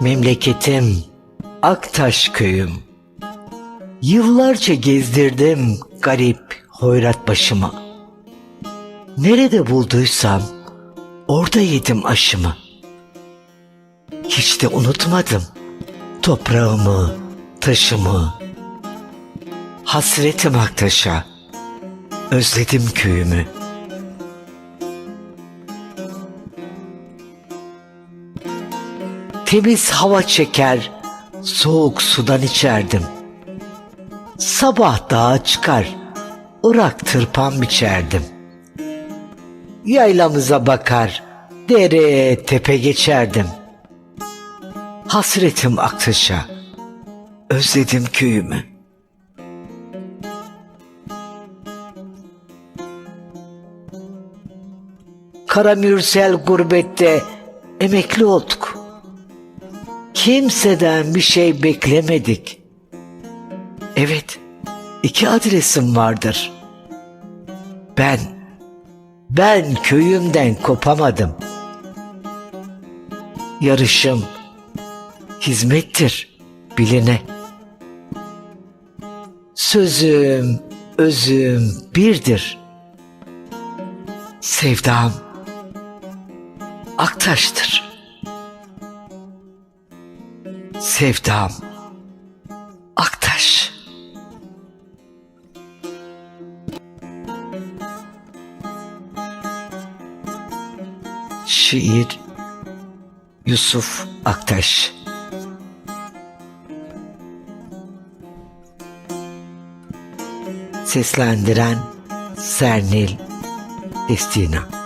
Memleketim Aktaş köyüm. Yıllarca gezdirdim garip hoyrat başımı. Nerede bulduysam orada yedim aşımı. Hiç de unutmadım toprağımı, taşımı. Hasretim Aktaş'a, özledim köyümü. Temiz hava çeker, soğuk sudan içerdim. Sabah dağa çıkar, ırak tırpan biçerdim. Yaylamıza bakar, dere tepe geçerdim. Hasretim Aktaş'a, özledim köyümü. Kara Mürsel gurbette emekli olduk. Kimseden bir şey beklemedik. Evet, iki adresim vardır. Ben, ben köyümden kopamadım. Yarışım, hizmettir biline. Sözüm, özüm birdir. Sevdam, Aktaş'tır. Sevdam. Aktaş. Şiir Yusuf Aktaş. Seslendiren Sernil Destina